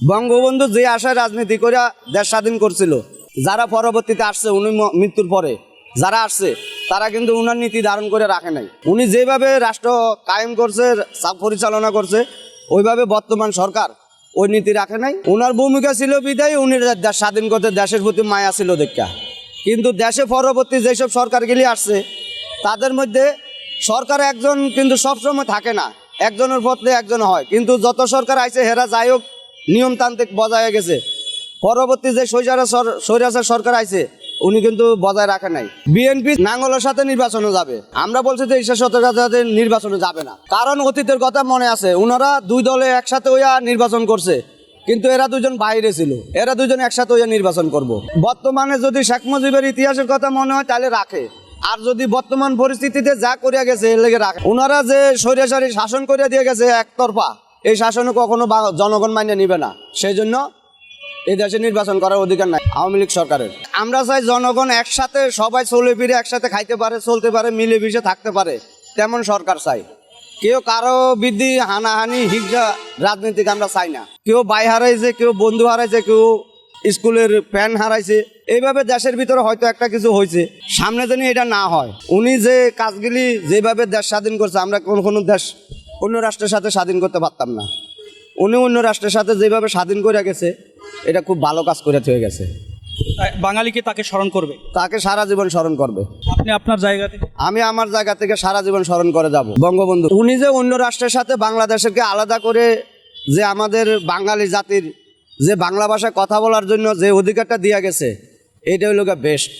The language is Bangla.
বঙ্গবন্ধু যে আশায় রাজনীতি করে দেশ স্বাধীন করছিল, যারা পরবর্তীতে আসছে উনি মৃত্যুর পরে, যারা আসছে, তারা কিন্তু উনার নীতি ধারণ করে রাখে নাই। উনি যেভাবে রাষ্ট্র কায়েম করছে পরিচালনা করছে, ওইভাবে বর্তমান সরকার ওই নীতি রাখে নাই। ওনার ভূমিকা ছিল বিদায়, উনি স্বাধীন করতে দেশের প্রতি মায়া ছিল দেখা। কিন্তু দেশে পরবর্তী যেসব সরকারগুলি আসছে, তাদের মধ্যে সরকার একজন কিন্তু সবসময় থাকে না। একজনের পথে একজন হয়। কিন্তু যত সরকার আইছে, হেরা যাই হোক নিয়মতান্ত্রিক বজায় গেছে। পরবর্তী যে সৈরাচার সরকার আইছে, উনি কিন্তু বজায় রাখে নাই। বিএনপি নাঙ্গলের সাথে নির্বাচনে যাবে। আমরা বলছি যে ঈশ্বর সাথে নির্বাচনে যাবে না। কারণ অতীতের কথা মনে আছে ওনারা দুই দলে একসাথে হইয়া নির্বাচন করছে। কিন্তু এরা দুজন বাইরে ছিল। এরা দুজন একসাথে হইয়া নির্বাচন করব। বর্তমানে যদি শেখ মুজিবের ইতিহাসের কথা মনে হয়, তাহলে রাখে। আর যদি বর্তমান পরিস্থিতিতে যা করিয়া গেছে, এর লেগে রাখে। ওনারা যে সরিয়াসারি শাসন করিয়া দিয়ে গেছে, একতরফা। এই শাসনে কখনো জনগণ মান্য নিবে না। সেই জন্য এই দেশে নির্বাচন করার অধিকার নাই আওয়ামী লীগ সরকারের। আমরা চাই জনগণ একসাথে, সবাই চলে ফিরে একসাথে খাইতে পারে, চলতে পারে মিলে মিশে থাকতে পারে, তেমন সরকার চাই। কেউ কারও বৃদ্ধি হানাহানি, হিংসা, রাজনীতিক আমরা চাই না। কেউ বাই হারাইছে, কেউ বন্ধু হারাইছে, কেউ স্কুলের প্যান হারাইছে। এইভাবে দেশের ভিতরে হয়তো একটা কিছু হয়েছে। সামনে যেন এটা না হয়। উনি যে কাজগুলি যেভাবে দেশ স্বাধীন করছে, আমরা কোন কোনো দেশ অন্য রাষ্ট্রের সাথে স্বাধীন করতে পারতাম না। উনি অন্য রাষ্ট্রের সাথে যেভাবে স্বাধীন করে গেছে এটা খুব ভালো কাজ করে হয়ে গেছে। বাঙালিকে তাকে স্মরণ করবে? তাকে সারা জীবন স্মরণ করবে। আপনি আপনার জায়গা থেকে? আমি আমার জায়গা থেকে সারা জীবন স্মরণ করে যাব। বঙ্গবন্ধু উনি যে অন্য রাষ্ট্রের সাথে বাংলাদেশকে আলাদা করে যে আমাদের বাঙালি জাতির যে বাংলা ভাষায় কথা বলার জন্য যে অধিকারটা দিয়া গেছে এটা হলো বেস্ট